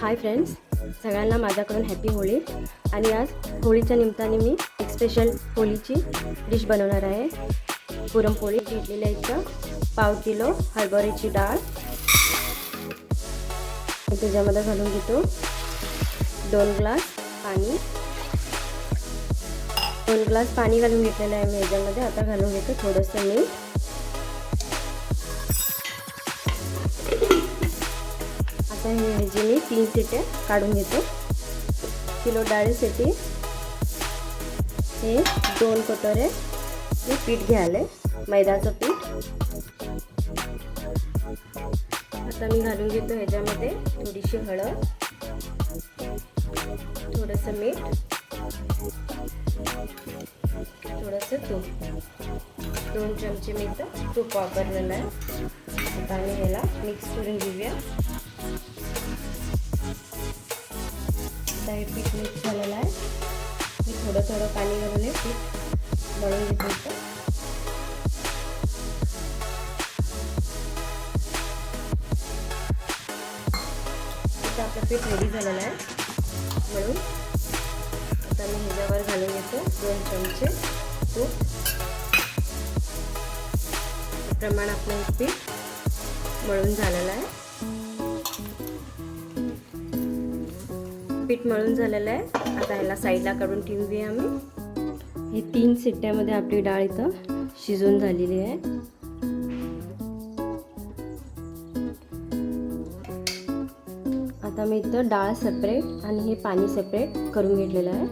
Hi friends सगळ्यांना माझ्याकडून happy Holi. आणि आज होळीच्या निमित्ताने मी एक स्पेशल होळीची डिश बनवणार आहे. पुरणपोळी घेतलेल्या इथं पाव किलो हरभऱ्याची डाळ. मी त्याच्यामध्ये घालून घेतो दोन ग्लास पाणी. दोन ग्लास पाणी घालून घेतलेलं आहे मी याच्यामध्ये. आता घालून घेतो थोडंसं मीठ. आता हे ह्याची मी तीन सिटे काढून घेतो. किलो डाळीसाठी हे दोन कटोरे मी पीठ घ्यायला मैद्याचं पीठ. आता मी घालून घेतो ह्याच्यामध्ये थोडीशी हळद थोडंसं मीठ थोडंसं तूप. दोन चमचे मी तर तूप वापरलेलं आहे. आता आम्ही ह्याला मिक्स करून घेऊया. आता हे पीठ मिक्स झालेलं आहे. मी थोडं थोडं पाणी घालून हे पीठ मळून घेतो आता आपलं पीठ रेडी झालेलं आहे. म्हणून आता मी ह्याच्यावर घालून घेतो दोन चमचे तूप. प्रमाण आपलं पीठ मळून झालेलं आहे. पीठ मळून झालेलं आहे. आता ह्याला साईडला काढून ठेवूया आम्ही. हे तीन सिट्ट्यामध्ये आपली डाळ इथं शिजून झालेली आहे. आता मी इथं डाळ सेपरेट आणि हे पाणी सेपरेट करून घेतलेलं आहे.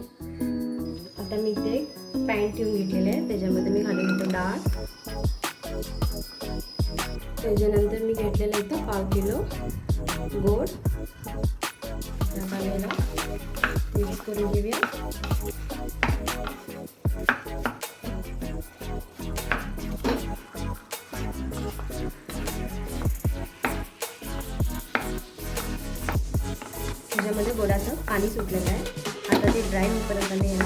आता मी इथे एक पॅन ठेवून घेतलेलं आहे. त्याच्यामध्ये मी घालून घेतो डाळ. त्याच्यानंतर मी घेतलेलं इथं पाव किलो गोड करून घेऊया. त्याच्यामध्ये गोडाचं पाणी सुटलेलं आहे. आता ते ड्राय होईपर्यंत आम्ही याला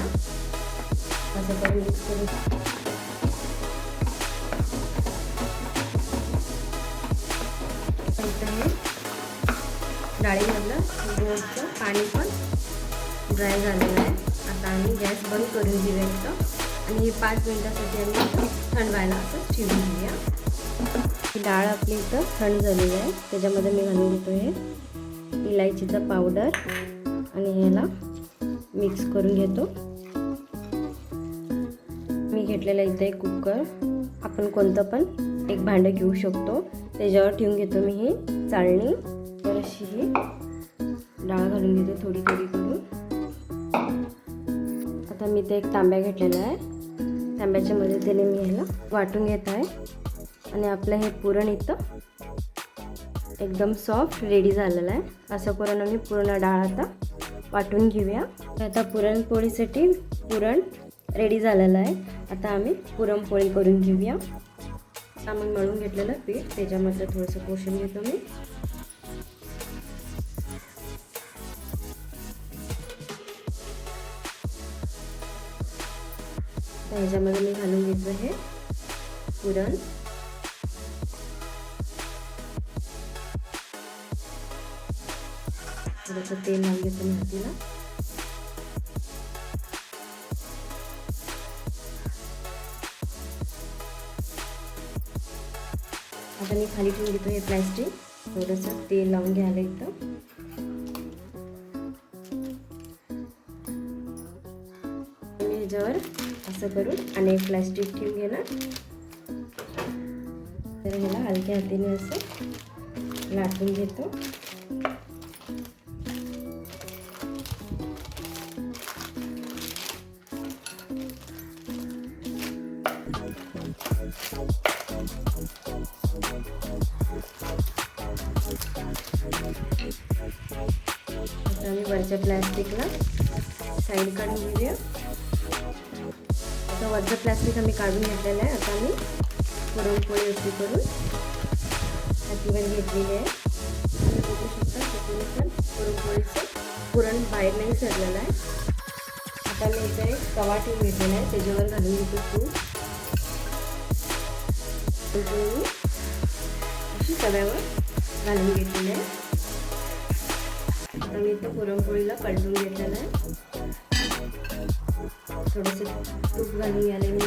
असं करून मिक्स करू डाळीमधलं गोडचं पाणी पण ड्राय झालेलं आहे. आता आम्ही गॅस बंद करून घेऊया इथं. आणि हे पाच मिनटासाठी आम्ही थंड व्हायला असं ठेवून घेऊया. ही डाळ आपली इथं थंड झालेली आहे. त्याच्यामध्ये मी घालून घेतो हे इलायचीचा पावडर. आणि ह्याला मिक्स करून घेतो. मी घेतलेला इथं एक कुकर. आपण कोणतं पण एक भांडं घेऊ शकतो. त्याच्यावर ठेवून घेतो मी ही चाळणी. तर अशी ही डाळ घालून घेतो थोडी थोडी करून. आता मी ते एक तांब्या घेतलेला आहे. तांब्याच्या मदतीने मी ह्याला वाटून घेत आहे. आणि आपलं हे पुरण इथं एकदम सॉफ्ट रेडी झालेलं आहे. असं करून आम्ही पूर्ण डाळ आता वाटून घेऊया. आता पुरणपोळीसाठी पुरण रेडी झालेलं आहे. आता आम्ही पुरणपोळी करून घेऊया. सामान मळून घेतलेलं पीठ त्याच्यामधलं थोडंसं पोषण घेतो मी. ह्याच्यामध्ये मी घालून घेतलं हे पुरण. थोडंसं तेल लावून घेतो मी हातीला आता मी खाली ठेवून घेतो हे प्लॅस्टिक थोडंसं तेल लावून घ्यायला इथं. ह्याच्यावर असं करून आणि एक प्लॅस्टिक ठेवून घेणार. तर ह्याला हलक्या हातीने असं लाटून घेतो. आता आम्ही वरच्या प्लॅस्टिकला साईड काढून घेऊया. आता वरचं प्लॅस्टिक आम्ही काढून घेतलेलं आहे. आता मी पुरणपोळी अशी करून हातीवर घेतलेली आहे. तुम्ही बघू शकता तिथून पण पुरणपोळीचं पुरण बाहेर नाही सरलेलं आहे. आता मी इथं एक तवा ठेवून घेतलेला आहे. त्याच्यावर घालून घेतो तूप. अशी तव्यावर घालून घेतलेली आहे. आता मी इथं पुरणपोळीला पलटून घेतलेलं आहे. थोडंसं तूप घालून घ्यायला मी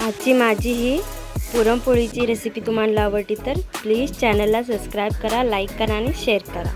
आजची माझी ही पुरणपोळीची रेसिपी तुम्हाला आवडली तर प्लीज चॅनलला सबस्क्राईब करा लाईक करा आणि शेअर करा.